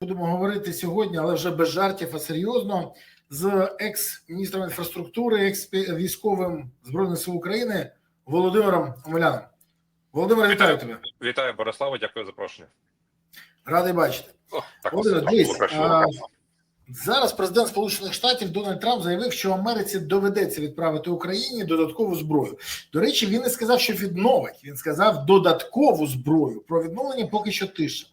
Будемо говорити сьогодні, але вже без жартів, а серйозно з екс-міністром інфраструктури, екс-військовим збройних сил України Володимиром Омеляном. Володимир, вітаю тебе. Вітаю, Борислава, дякую за запрошення. Радий бачити. О, так, Володимир, дивись, було краще. а, зараз президент Сполучених Штатів Дональд Трамп заявив, що Америці доведеться відправити Україні додаткову зброю. До речі, він не сказав, що відновить. Він сказав додаткову зброю. Про відновлення поки що тиша.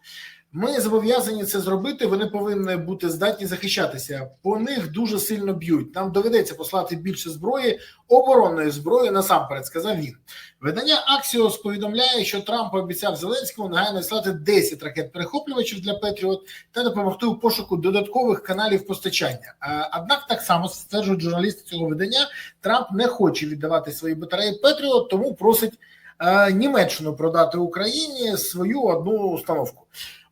Ми зобов'язані це зробити. Вони повинні бути здатні захищатися. По них дуже сильно б'ють. Нам доведеться послати більше зброї, оборонної зброї насамперед, сказав він. Видання Аксіос повідомляє, що Трамп обіцяв Зеленському негайно слати 10 ракет перехоплювачів для Петріот та допомогти у пошуку додаткових каналів постачання. Однак, так само стверджують журналісти цього видання, Трамп не хоче віддавати свої батареї Петріот, тому просить е, Німеччину продати Україні свою одну установку.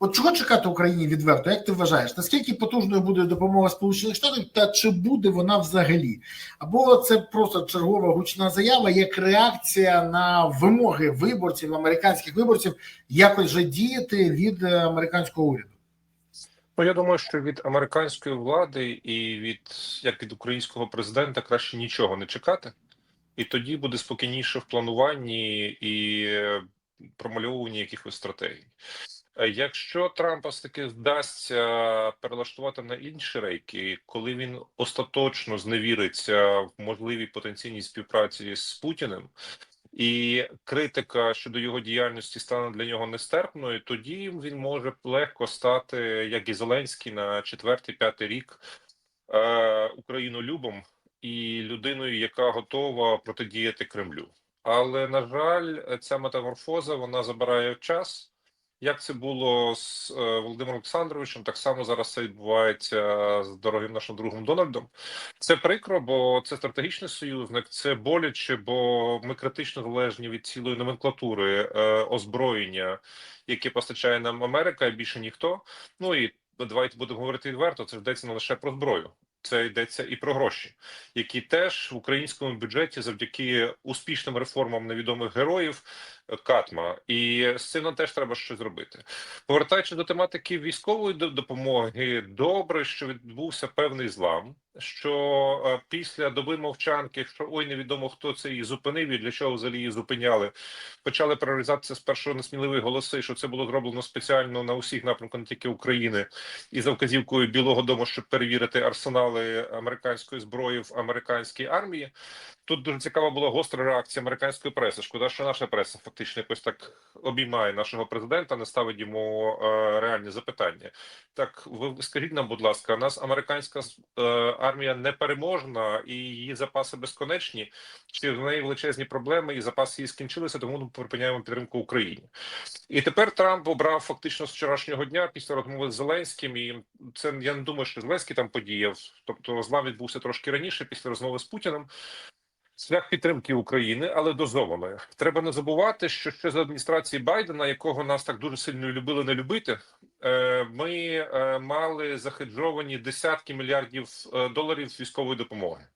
От чого чекати Україні відверто? Як ти вважаєш? Наскільки потужною буде допомога Сполучених Штатів, та чи буде вона взагалі? Або це просто чергова гучна заява, як реакція на вимоги виборців, американських виборців, якось же діяти від е, американського уряду? Ну, я думаю, що від американської влади і від як від українського президента краще нічого не чекати, і тоді буде спокійніше в плануванні і е, промальовуванні якихось стратегій. Е, Якщо Трампа таки вдасться перелаштувати на інші рейки, коли він остаточно зневіриться в можливій потенційній співпраці з Путіним, і критика щодо його діяльності стане для нього нестерпною, тоді він може легко стати, як і Зеленський, на четвертий-п'ятий рік е, Українолюбом і людиною, яка готова протидіяти Кремлю. Але на жаль, ця метаморфоза вона забирає час. Як це було з е, Володимиром Олександровичем, так само зараз це відбувається з дорогим нашим другом Дональдом. Це прикро, бо це стратегічний союзник, це боляче, бо ми критично залежні від цілої номенклатури е, озброєння, яке постачає нам Америка, і більше ніхто. Ну і давайте будемо говорити відверто. Це йдеться не лише про зброю. Це йдеться і про гроші, які теж в українському бюджеті завдяки успішним реформам невідомих героїв катма, і з цим теж треба щось зробити. Повертаючись до тематики військової допомоги, добре, що відбувся певний злам. Що е, після доби мовчанки, що ой, невідомо хто це її зупинив і для чого взагалі її зупиняли, почали прорізатися спершу несміливі голоси, що це було зроблено спеціально на усіх напрямках, не тільки України, і за вказівкою Білого Дому, щоб перевірити арсенали американської зброї в американській армії. Тут дуже цікава була гостра реакція американської преси. Шкода, що наша преса фактично якось так обіймає нашого президента, не ставить йому е, реальні запитання. Так, ви скажіть нам, будь ласка, у нас американська е, армія непереможна і її запаси безконечні, чи в неї величезні проблеми і запаси її скінчилися, тому ми припиняємо підтримку Україні. І тепер Трамп обрав фактично з вчорашнього дня після розмови з Зеленським. І це я не думаю, що Зеленський там подіяв. Тобто злам відбувся трошки раніше, після розмови з Путіним. Шлях підтримки України, але дозованої. Треба не забувати, що ще за адміністрації Байдена, якого нас так дуже сильно любили не любити, е, ми е, мали захеджовані десятки мільярдів е, доларів з військової допомоги.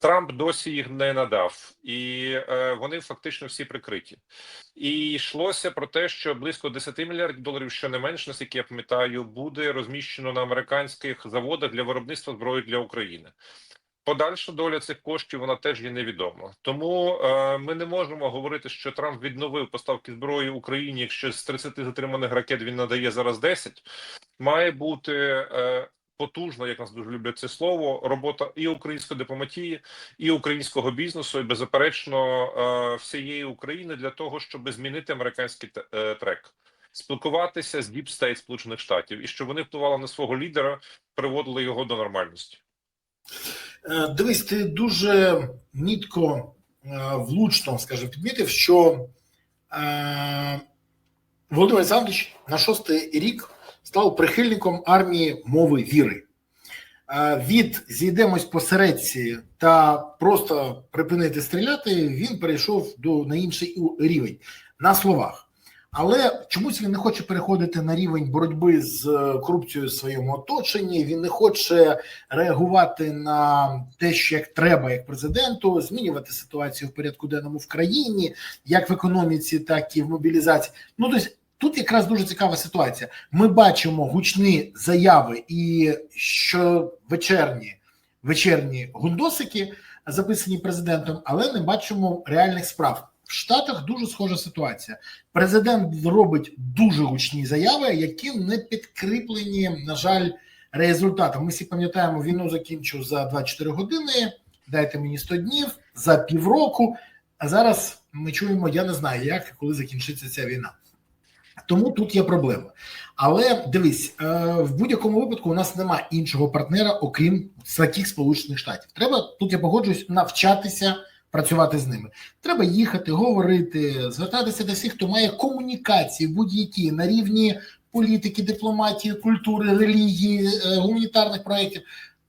Трамп досі їх не надав, і е, вони фактично всі прикриті. І йшлося про те, що близько 10 мільярдів доларів, що не менше, наскільки я пам'ятаю, буде розміщено на американських заводах для виробництва зброї для України. Подальша доля цих коштів вона теж є невідома. Тому е, ми не можемо говорити, що Трамп відновив поставки зброї Україні, якщо з 30 затриманих ракет він надає зараз 10. Має бути е, потужна, як нас дуже люблять це слово, робота і української дипломатії, і українського бізнесу, і беззаперечно е, всієї України для того, щоб змінити американський е, трек. Спілкуватися з діпстейт Сполучених Штатів і щоб вони впливали на свого лідера, приводили його до нормальності. Е, Дивись, ти дуже мітко, е, влучно, скажімо, підмітив, що е, Володимир Олександрович на шостий рік став прихильником армії мови віри. Від зійдемось посередці та просто припинити стріляти, він перейшов до на інший рівень на словах. Але чомусь він не хоче переходити на рівень боротьби з е, корупцією в своєму оточенні. Він не хоче реагувати на те, що як треба, як президенту, змінювати ситуацію в порядку денному в країні, як в економіці, так і в мобілізації. Ну тобто тут якраз дуже цікава ситуація. Ми бачимо гучні заяви і щовечерні вечірні гундосики, записані президентом, але не бачимо реальних справ. В Штатах дуже схожа ситуація. Президент робить дуже гучні заяви, які не підкріплені, на жаль, результатом. Ми всі пам'ятаємо, війну закінчив за 24 години. Дайте мені 100 днів за півроку. А зараз ми чуємо, я не знаю, як і коли закінчиться ця війна. Тому тут є проблема. Але дивись, е, в будь-якому випадку у нас немає іншого партнера, окрім таких Сполучених Штатів. Треба тут я погоджуюсь навчатися працювати з ними. Треба їхати, говорити, звертатися до всіх, хто має комунікації будь-які на рівні політики, дипломатії, культури, релігії, е, гуманітарних проєктів,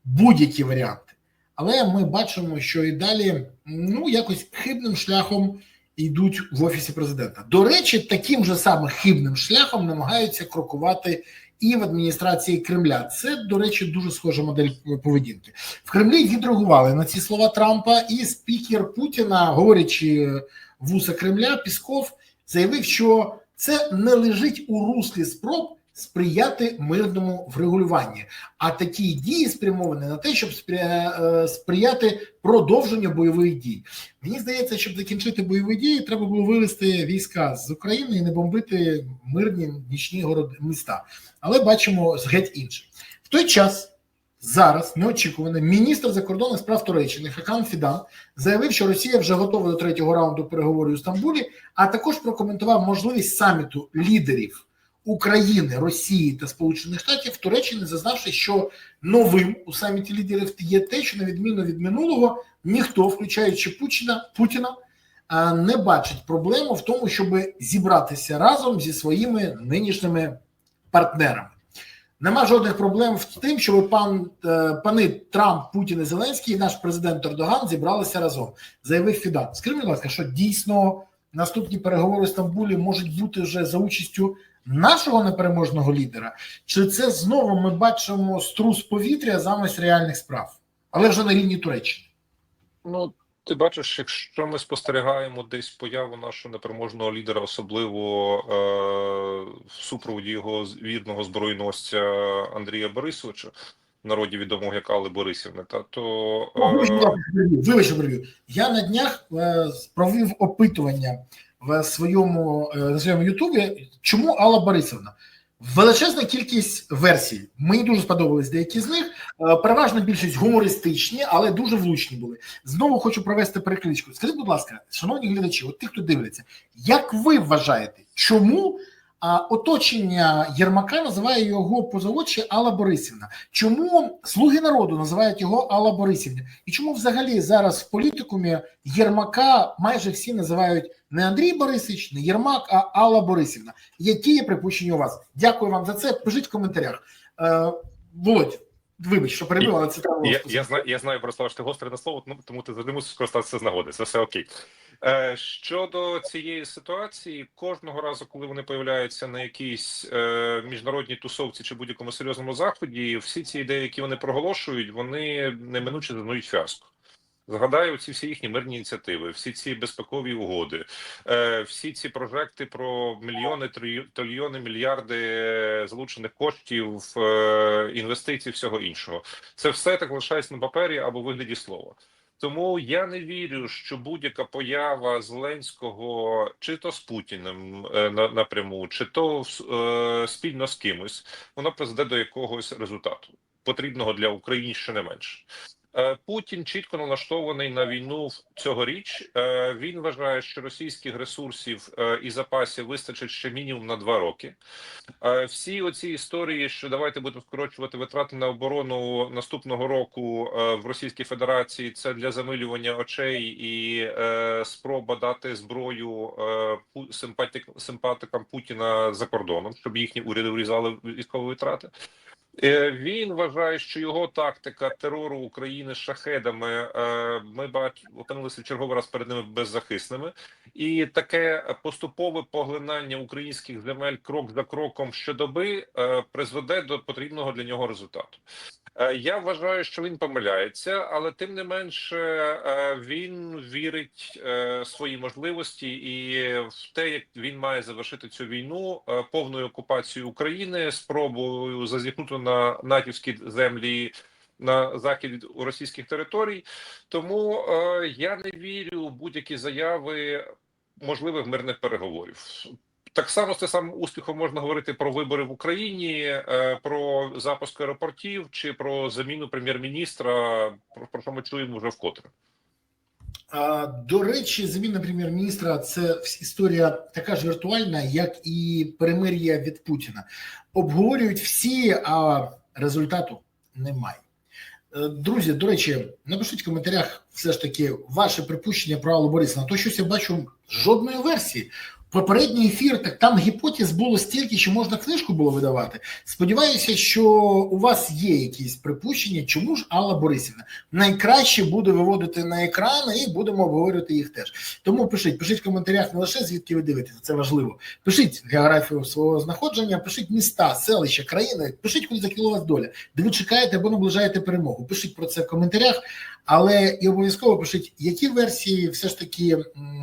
будь-які варіанти. Але ми бачимо, що і далі ну якось хибним шляхом йдуть в офісі президента. До речі, таким же самим хибним шляхом намагаються крокувати і в адміністрації Кремля. Це, до речі, дуже схожа модель поведінки. В Кремлі відреагували на ці слова Трампа, і спікер Путіна, говорячи вуса Кремля, Пісков заявив, що це не лежить у руслі спроб сприяти мирному врегулюванні. А такі дії спрямовані на те, щоб е, сприяти продовженню бойових дій. Мені здається, щоб закінчити бойові дії, треба було вивести війська з України і не бомбити мирні нічні городи міста. Але бачимо геть інше. В той час зараз неочікувано міністр закордонних справ Туреччини Хакан Фідан заявив, що Росія вже готова до третього раунду переговорів у Стамбулі, а також прокоментував можливість саміту лідерів. України, Росії та Сполучених Штатів в Туреччині, зазнавши, що новим у саміті лідерів є те, що на відміну від минулого ніхто, включаючи Путіна, Путіна, не бачить проблему в тому, щоб зібратися разом зі своїми нинішніми партнерами. Нема жодних проблем в тим, щоб пан е, пани Трамп, Путін і Зеленський, і наш президент Ердоган зібралися разом, заявив Фідан. Скажіть, будь ласка, що дійсно наступні переговори в Стамбулі можуть бути вже за участю нашого непереможного лідера, чи це знову ми бачимо струс повітря замість реальних справ, але вже на рівні Туреччини? Ну, ти бачиш, якщо ми спостерігаємо десь появу нашого непереможного лідера, особливо е, в супроводі його вірного збройносця Андрія Борисовича, народі відомого як Алли Борисівни, та то Ну, е, ласка, переб'ю. Вибач, що переб'ю. Я на днях е, провів опитування в своєму е, на своєму Ютубі. Чому Алла Борисовна? Величезна кількість версій. Мені дуже сподобались деякі з них. Е, Переважна більшість гумористичні, але дуже влучні були. Знову хочу провести перекличку. Скажіть, будь ласка, шановні глядачі, от ті, хто дивляться, як ви вважаєте, чому а, оточення Єрмака називає його поза Алла Борисівна? Чому слуги народу називають його Алла Борисівна? І чому взагалі зараз в політикумі Єрмака майже всі називають не Андрій Борисович, не Єрмак, а Алла Борисівна? Які є припущення у вас? Дякую вам за це. Пишіть в коментарях. Е, Володь, вибач, що перебила, але це треба. Я, я знаю, я знаю, Борислав, що ти гостре на слово, тому ти завжди мусиш скористатися з нагоди. Це все окей. Е, щодо цієї ситуації, кожного разу, коли вони появляються на якійсь е, міжнародній тусовці чи будь-якому серйозному заході, всі ці ідеї, які вони проголошують, вони неминуче данують фіаско. Згадаю ці всі їхні мирні ініціативи, всі ці безпекові угоди, е, всі ці прожекти про мільйони, трильйони, мільярди е, залучених коштів, е, інвестицій, всього іншого. Це все так лишається на папері або вигляді слова. Тому я не вірю, що будь-яка поява Зеленського, чи то з Путіним напряму, чи то спільно з кимось, вона призведе до якогось результату, потрібного для України ще не менше. Е, Путін чітко налаштований на війну цьогоріч. Е, Він вважає, що російських ресурсів е, і запасів вистачить ще мінімум на два роки. Всі оці історії, що давайте будемо скорочувати витрати на оборону наступного року в Російській Федерації, це для замилювання очей і спроба дати зброю симпатикам Путіна за кордоном, щоб їхні уряди врізали військові витрати. Е, Він вважає, що його тактика терору України шахедами. е, Ми бач опинилися в черговий раз перед ними беззахисними, і таке поступове поглинання українських земель крок за кроком щодоби е, призведе до потрібного для нього результату. Я вважаю, що він помиляється, але тим не менше він вірить свої можливості і в те, як він має завершити цю війну повною окупацією України, спробою зазіхнути на натівські землі на захід від російських територій. Тому е, я не вірю в будь-які заяви можливих мирних переговорів. Так само з тим самим успіхом можна говорити про вибори в Україні, е, про запуск аеропортів чи про заміну прем'єр-міністра, про, про що ми чуємо вже вкотре. До речі, заміна прем'єр-міністра це історія така ж віртуальна, як і перемир'я від Путіна. Обговорюють всі, а результату немає. Е, Друзі, до речі, напишіть в коментарях все ж таки ваше припущення про Аллу Борисовну. То щось я бачу жодної версії. Попередній ефір, так там гіпотез було стільки, що можна книжку було видавати. Сподіваюся, що у вас є якісь припущення, чому ж Алла Борисівна найкраще буде виводити на екран, і будемо обговорювати їх теж. Тому пишіть, пишіть в коментарях не лише звідки ви дивитеся, це важливо. Пишіть географію свого знаходження, пишіть міста, селища, країни, пишіть, куди закинула вас доля, де ви чекаєте або наближаєте перемогу. Пишіть про це в коментарях, але і обов'язково пишіть, які версії все ж таки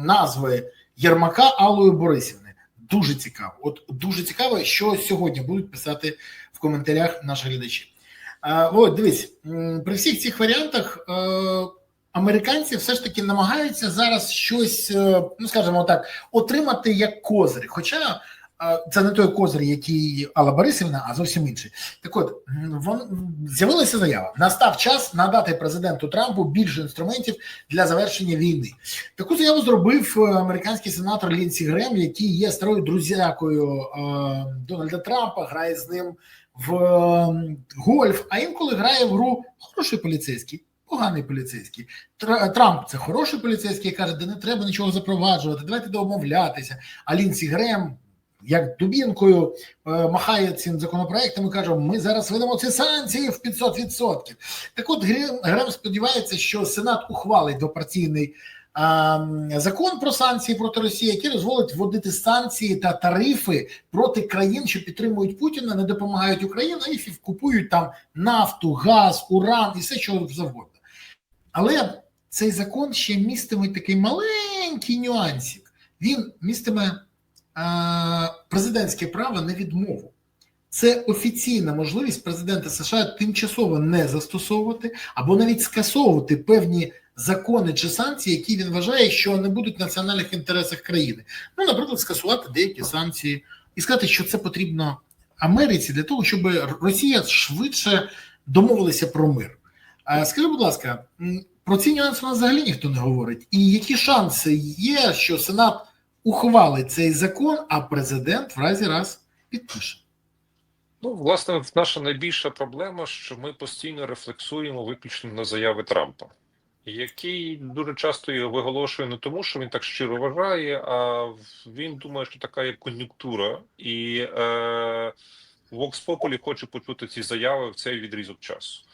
назви Єрмака Аллою Борисівни. Дуже цікаво. От дуже цікаво, що сьогодні будуть писати в коментарях наші глядачі. От дивись, при всіх цих варіантах е, американці все ж таки намагаються зараз щось, е, ну скажімо так, отримати як козир. Хоча це не той козир, який Алла Борисівна, а зовсім інший. Так от з'явилася заява: настав час надати президенту Трампу більше інструментів для завершення війни. Таку заяву зробив е, американський сенатор Лінсі Грем, який є старою друзякою е, Дональда Трампа, грає з ним в е, гольф, а інколи грає в гру хороший поліцейський. Поганий поліцейський Трамп це хороший поліцейський, каже, де не треба нічого запроваджувати, давайте домовлятися. А Лінсі Грем, як дубінкою, е, махає цим законопроектом і каже: ми зараз видамо ці санкції в 500%. Так от Грем, сподівається, що Сенат ухвалить двопартійний а, закон про санкції проти Росії, який дозволить вводити санкції та тарифи проти країн, що підтримують Путіна, не допомагають Україні і купують там нафту, газ, уран і все, що завгодно. Але цей закон ще містиме такий маленький нюансик. Він містиме президентське право на відмову. Це офіційна можливість президента США тимчасово не застосовувати або навіть скасовувати певні закони чи санкції, які він вважає, що не будуть в національних інтересах країни. Ну, наприклад, скасувати деякі санкції і сказати, що це потрібно Америці для того, щоб Росія швидше домовилася про мир. Скажи, будь ласка, про ці нюанси у нас взагалі ніхто не говорить. І які шанси є, що Сенат ухвалить цей закон, а президент в разі раз підпише? Ну, власне, наша найбільша проблема, що ми постійно рефлексуємо виключно на заяви Трампа, який дуже часто її виголошує не тому, що він так щиро вважає, а він думає, що така є кон'юнктура, і е, Vox Populi хоче почути ці заяви в цей відрізок часу.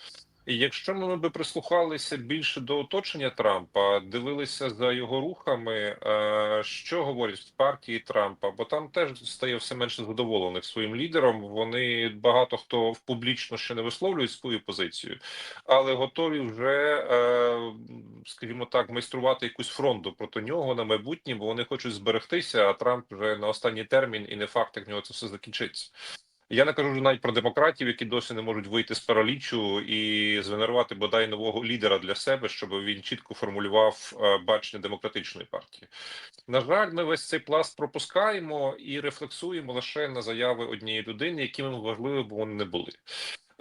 Якщо ми би прислухалися більше до оточення Трампа, дивилися за його рухами, е, що говорять в партії Трампа, бо там теж стає все менше задоволених своїм лідером. Вони багато хто в публічно ще не висловлюють свою позицію, але готові вже, е, скажімо так, майструвати якусь фронту проти нього на майбутнє, бо вони хочуть зберегтися. А Трамп вже на останній термін, і не факт, як в нього це все закінчиться. Я не кажу вже навіть про демократів, які досі не можуть вийти з паралічу і згенерувати бодай нового лідера для себе, щоб він чітко формулював е, бачення демократичної партії. На жаль, ми весь цей пласт пропускаємо і рефлексуємо лише на заяви однієї людини, якими важливі б вони не були.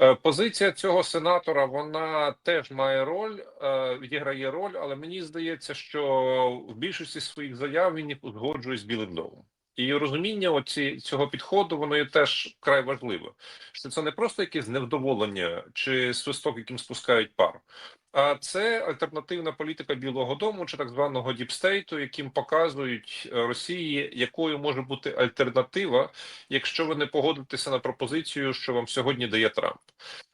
Е, Позиція цього сенатора вона теж має роль, е, відіграє роль, але мені здається, що в більшості своїх заяв він узгоджує з Білим домом. І розуміння оці цього підходу воно є теж край важливе. Що це не просто якесь невдоволення чи свисток, яким спускають пар, а це альтернативна політика Білого Дому чи так званого діпстейту, яким показують Росії, якою може бути альтернатива, якщо ви не погодитеся на пропозицію, що вам сьогодні дає Трамп.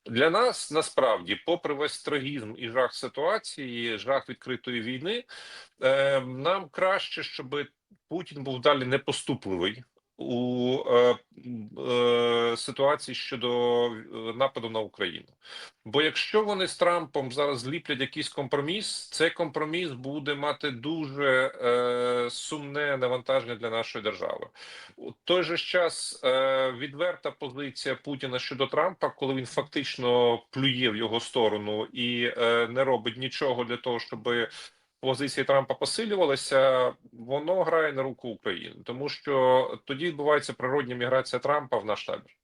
Для нас насправді, попри весь трагізм і жах ситуації, жах відкритої війни, е, нам краще, щоб Путін був далі непоступливий у е, е, ситуації щодо е, нападу на Україну. Бо якщо вони з Трампом зараз зліплять якийсь компроміс, цей компроміс буде мати дуже е, сумне навантаження для нашої держави. У той же час е, відверта позиція Путіна щодо Трампа, коли він фактично плює в його сторону і е, не робить нічого для того, щоб позиції Трампа посилювалися, воно грає на руку України, тому що тоді відбувається природня міграція Трампа в наш табір.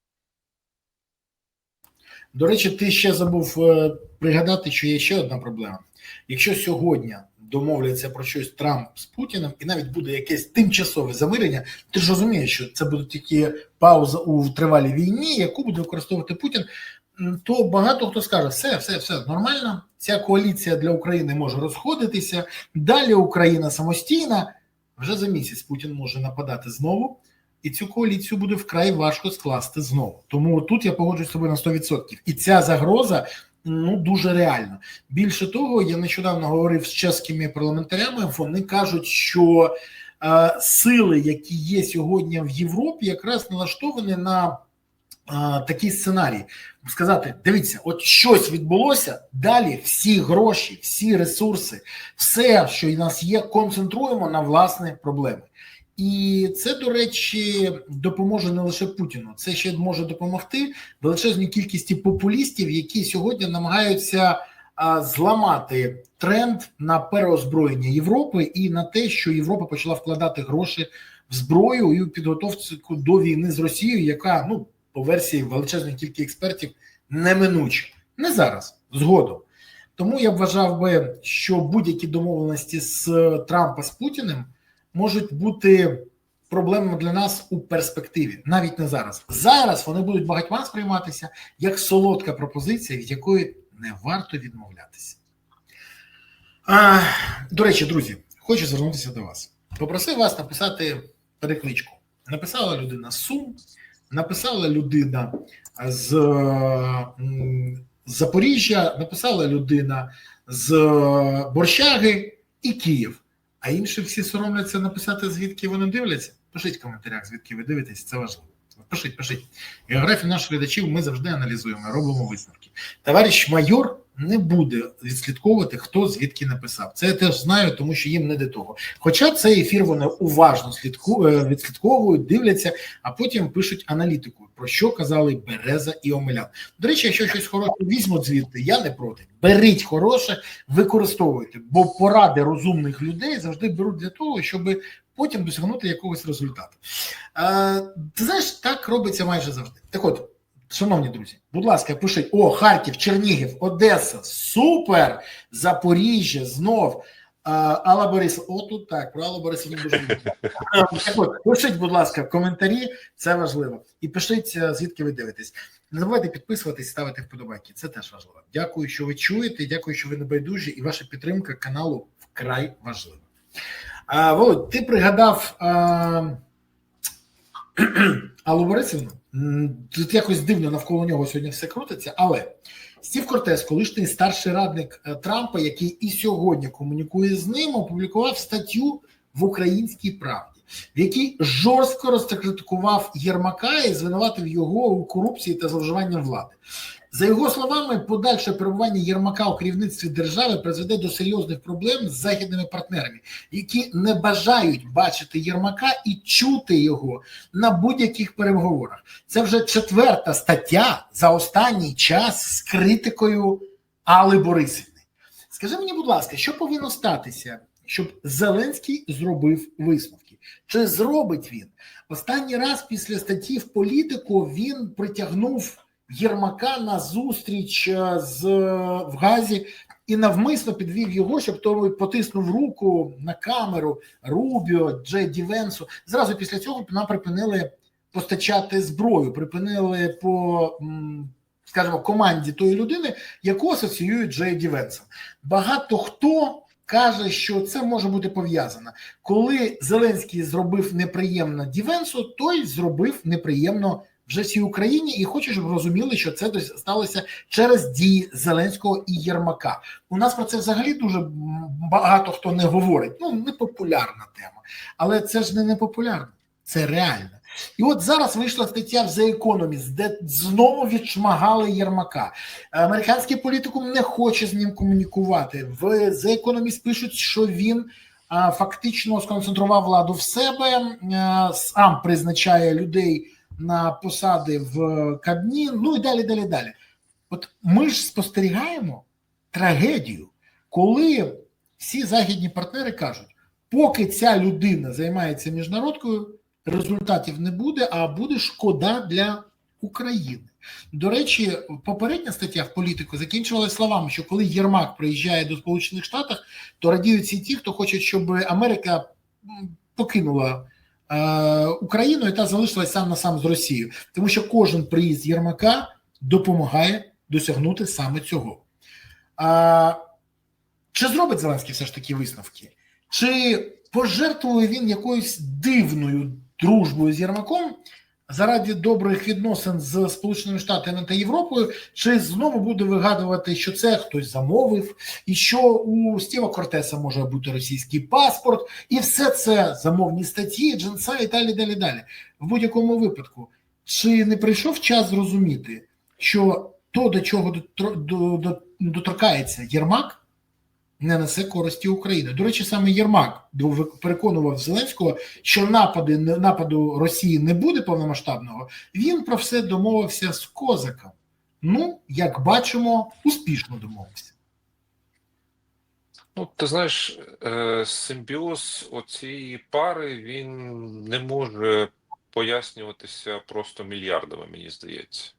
До речі, ти ще забув е, пригадати, що є ще одна проблема. Якщо сьогодні домовляться про щось Трамп з Путіним, і навіть буде якесь тимчасове замирення, ти ж розумієш, що це буде тільки пауза у тривалій війні, яку буде використовувати Путін. То багато хто скаже, все, все, все нормально. Ця коаліція для України може розходитися. Далі Україна самостійна. Вже за місяць Путін може нападати знову, і цю коаліцію буде вкрай важко скласти знову. Тому тут я погоджуюсь з тобою на 100%. І ця загроза ну дуже реальна. Більше того, я нещодавно говорив з чеськими парламентарями. Вони кажуть, що е, сили, які є сьогодні в Європі, якраз налаштовані на такий сценарій. Сказати: дивіться, от щось відбулося, далі всі гроші, всі ресурси, все, що в нас є, концентруємо на власні проблеми. І це, до речі, допоможе не лише Путіну, це ще може допомогти величезній кількості популістів, які сьогодні намагаються зламати тренд на переозброєння Європи і на те, що Європа почала вкладати гроші в зброю і у підготовку до війни з Росією, яка ну по версії величезної кількості експертів неминуча. Не зараз, згодом. Тому я вважав би, що будь-які домовленості з Трампа з Путіним можуть бути проблемами для нас у перспективі, навіть не зараз. Зараз вони будуть багатьма сприйматися як солодка пропозиція, від якої не варто відмовлятися. А, до речі, друзі, хочу звернутися до вас. Попросив вас написати перекличку. Написала людина Сум, написала людина з Запоріжжя, написала людина з Борщаги і Київ. А інші всі соромляться написати, звідки вони дивляться. Пишіть в коментарях, звідки ви дивитесь, це важливо. Пишіть, пишіть. Географію наших глядачів ми завжди аналізуємо, робимо висновки. Товариш майор не буде відслідковувати, хто звідки написав. Це я теж знаю, тому що їм не до того. Хоча цей ефір вони уважно слідку, е, відслідковують, дивляться, а потім пишуть аналітику, про що казали Береза і Омелян. До речі, якщо щось хороше візьмуть звідти, я не проти. Беріть хороше, використовуйте, бо поради розумних людей завжди беруть для того, щоб потім досягнути якогось результату. Е, ти знаєш, так робиться майже завжди. Так от, шановні друзі, будь ласка, пишіть: о, Харків, Чернігів, Одеса, супер! Запоріжжя, знов. Алла Борисовна, о, тут так, про Аллу Борисовну дуже люблю. Е, Так от, пишіть, будь ласка, в коментарі, це важливо. І пишіть, е, звідки ви дивитесь. Не забувайте підписуватись, ставити вподобайки. Це теж важливо. Дякую, що ви чуєте. Дякую, що ви не байдужі, і ваша підтримка каналу вкрай важлива. А, Володь, ти пригадав а, Аллу Борисівну. Тут якось дивно навколо нього сьогодні все крутиться, але Стів Кортес, колишній старший радник е, Трампа, який і сьогодні комунікує з ним, опублікував статтю в українській правді, в якій жорстко розкритикував Єрмака і звинуватив його у корупції та зловживанні влади. За його словами, подальше перебування Єрмака у керівництві держави призведе до серйозних проблем з західними партнерами, які не бажають бачити Єрмака і чути його на будь-яких переговорах. Це вже четверта стаття за останній час з критикою Алли Борисівни. Скажи мені, будь ласка, що повинно статися, щоб Зеленський зробив висновки? Чи зробить він? Останній раз після статті в політику він притягнув Єрмака на зустріч е, з в Газі і навмисно підвів його, щоб той потиснув руку на камеру Рубіо, Джей Дівенсу. Зразу після цього нам припинили постачати зброю, припинили по скажімо, команді тої людини, яку асоціюють Джей Дівенсом. Багато хто. Каже, що це може бути пов'язано. Коли Зеленський зробив неприємно Дівенсу, той зробив неприємно вже всій Україні, і хочу, щоб розуміли, що це сталося через дії Зеленського і Єрмака. У нас про це взагалі дуже багато хто не говорить. Ну непопулярна тема, але це ж не непопулярно, це реально. І от зараз вийшла стаття в The Economist, де знову відшмагали Єрмака. Американський політикум не хоче з ним комунікувати. В The Economist пишуть, що він а, фактично сконцентрував владу в себе, а, сам призначає людей на посади в Кабмін, ну і далі, далі, далі. От ми ж спостерігаємо трагедію, коли всі західні партнери кажуть, поки ця людина займається міжнародкою, результатів не буде, а буде шкода для України. До речі, попередня стаття в політику закінчувалася словами, що коли Єрмак приїжджає до Сполучених Штатів, то радіють всі ті, хто хоче, щоб Америка покинула Україну яка та залишилась сам на сам з Росією, тому що кожен приїзд Єрмака допомагає досягнути саме цього. А, чи зробить Зеленський все ж таки висновки? Чи пожертвує він якоюсь дивною дружбою з Єрмаком заради добрих відносин з Сполученими Штатами та Європою, чи знову буде вигадувати, що це хтось замовив, і що у Стіва Кортеса може бути російський паспорт, і все це замовні статті, джинса і далі, далі, далі. В будь-якому випадку, чи не прийшов час зрозуміти, що то, до чого доторкається Єрмак, не несе користі України. До речі, саме Єрмак переконував Зеленського, що напади нападу Росії не буде повномасштабного. Він про все домовився з Козаком. Ну, як бачимо, успішно домовився. Ну, ти знаєш, е, симбіоз оцієї пари він не може пояснюватися просто мільярдами, мені здається.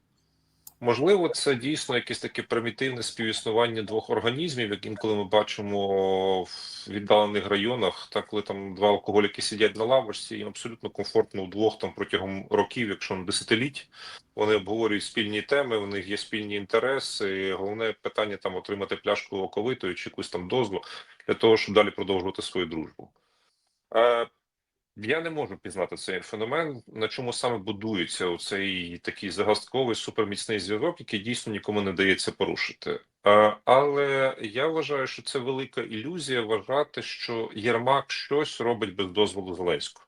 Можливо, це дійсно якесь таке примітивне співіснування двох організмів, як інколи ми бачимо в віддалених районах, так коли там два алкоголіки сидять на лавочці, їм абсолютно комфортно вдвох там протягом років, якщо не десятиліть. Вони обговорюють спільні теми, в них є спільні інтереси. і Головне питання там отримати пляшку оковитої чи якусь там дозву для того, щоб далі продовжувати свою дружбу. Я не можу пізнати цей феномен, на чому саме будується цей такий загадковий суперміцний зв'язок, який дійсно нікому не дається порушити. Але я вважаю, що це велика ілюзія вважати, що Єрмак щось робить без дозволу Зеленського.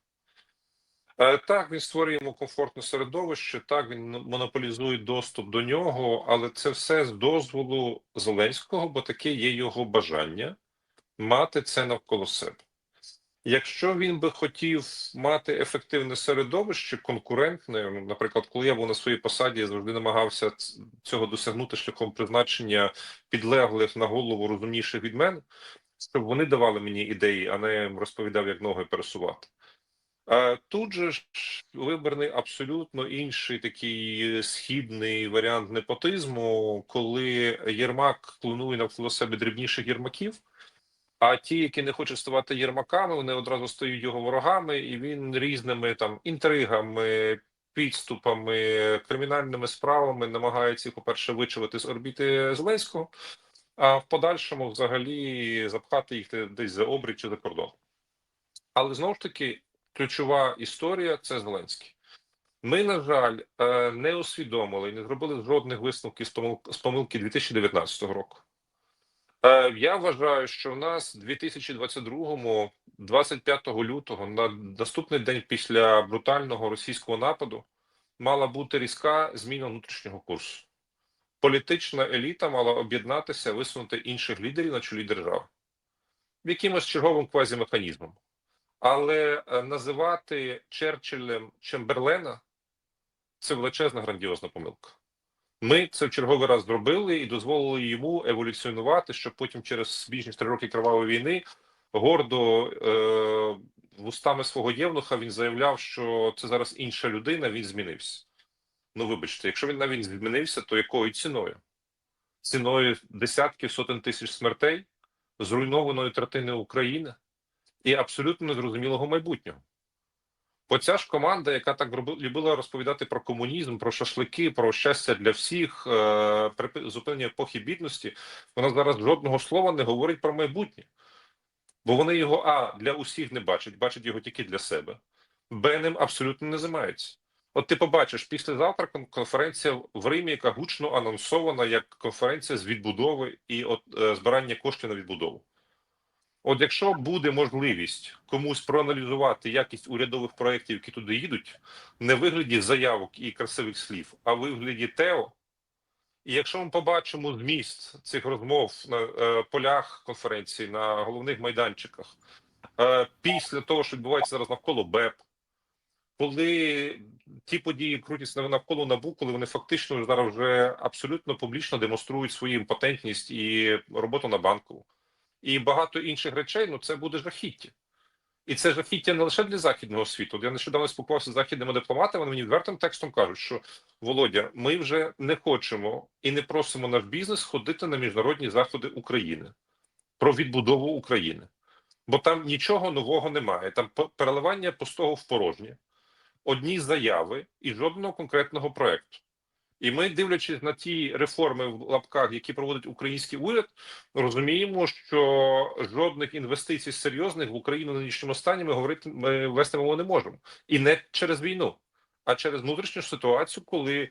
Е, Так, він створює йому комфортне середовище, так він монополізує доступ до нього, але це все з дозволу Зеленського, бо таке є його бажання мати це навколо себе. Якщо він би хотів мати ефективне середовище, конкурентне, ну, наприклад, коли я був на своїй посаді, я завжди намагався цього досягнути шляхом призначення підлеглих на голову розумніших від мене, щоб вони давали мені ідеї, а не розповідав, як ноги пересувати. Е, Тут же ж вибраний абсолютно інший такий східний варіант непотизму, коли Єрмак клонує навколо себе дрібніших єрмаків. А ті, які не хочуть ставати єрмаками, вони одразу стають його ворогами, і він різними там інтригами, підступами, кримінальними справами намагається, по-перше, вичавити з орбіти Зеленського, а в подальшому взагалі запхати їх десь за обрій чи за кордон. Але знову ж таки, ключова історія це Зеленський. Ми, на жаль, е, не усвідомили і не зробили жодних висновків з помилки 2019 року. Е, Я вважаю, що в нас 2022, 25 лютого, на наступний день після брутального російського нападу, мала бути різка зміна внутрішнього курсу. Політична еліта мала об'єднатися, висунути інших лідерів на чолі держави якимось черговим квазімеханізмом. Але е, називати Черчиллем Чемберлена це величезна грандіозна помилка. Ми це в черговий раз зробили і дозволили йому еволюціонувати, щоб потім через більш ніж три роки кривавої війни гордо е, вустами свого євнуха він заявляв, що це зараз інша людина, він змінився. Ну, вибачте, якщо він навіть змінився, то якою ціною? Ціною десятків сотень тисяч смертей, зруйнованої третини України і абсолютно незрозумілого майбутнього. Бо ця ж команда, яка так любила розповідати про комунізм, про шашлики, про щастя для всіх, е, зупинення епохи бідності, вона зараз жодного слова не говорить про майбутнє. Бо вони його А для усіх не бачать, бачать його тільки для себе. Б ним абсолютно не займаються. От ти побачиш післязавтра кон- конференція в Римі, яка гучно анонсована як конференція з відбудови і от, е, збирання коштів на відбудову. От якщо буде можливість комусь проаналізувати якість урядових проєктів, які туди їдуть, не вигляді заявок і красивих слів, а вигляді ТЕО, і якщо ми побачимо зміст цих розмов на е, полях конференції, на головних майданчиках, е, після того, що відбувається зараз навколо БЕП, коли ті події крутяться навколо набу, коли вони фактично зараз вже абсолютно публічно демонструють свою імпотентність і роботу на банку, і багато інших речей, ну це буде жахіття. І це жахіття не лише для західного світу. Я нещодавно спілкувався з західними дипломатами. Вони мені відвертим текстом кажуть, що Володя, ми вже не хочемо і не просимо наш бізнес ходити на міжнародні заходи України про відбудову України, бо там нічого нового немає. Там переливання пустого в порожнє, одні заяви і жодного конкретного проекту. І ми, дивлячись на ті реформи в лапках, які проводить український уряд, розуміємо, що жодних інвестицій серйозних в Україну на нинішньому стані ми говорити ми вести мову не можемо, і не через війну, а через внутрішню ситуацію, коли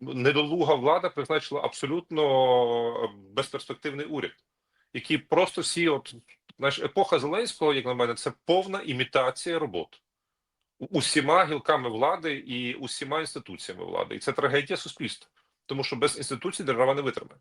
недолуга влада призначила абсолютно безперспективний уряд, який просто всі, от знаєш, епоха Зеленського, як на мене, це повна імітація роботи усіма гілками влади і усіма інституціями влади, і це трагедія суспільства, тому що без інституцій держава не витримає.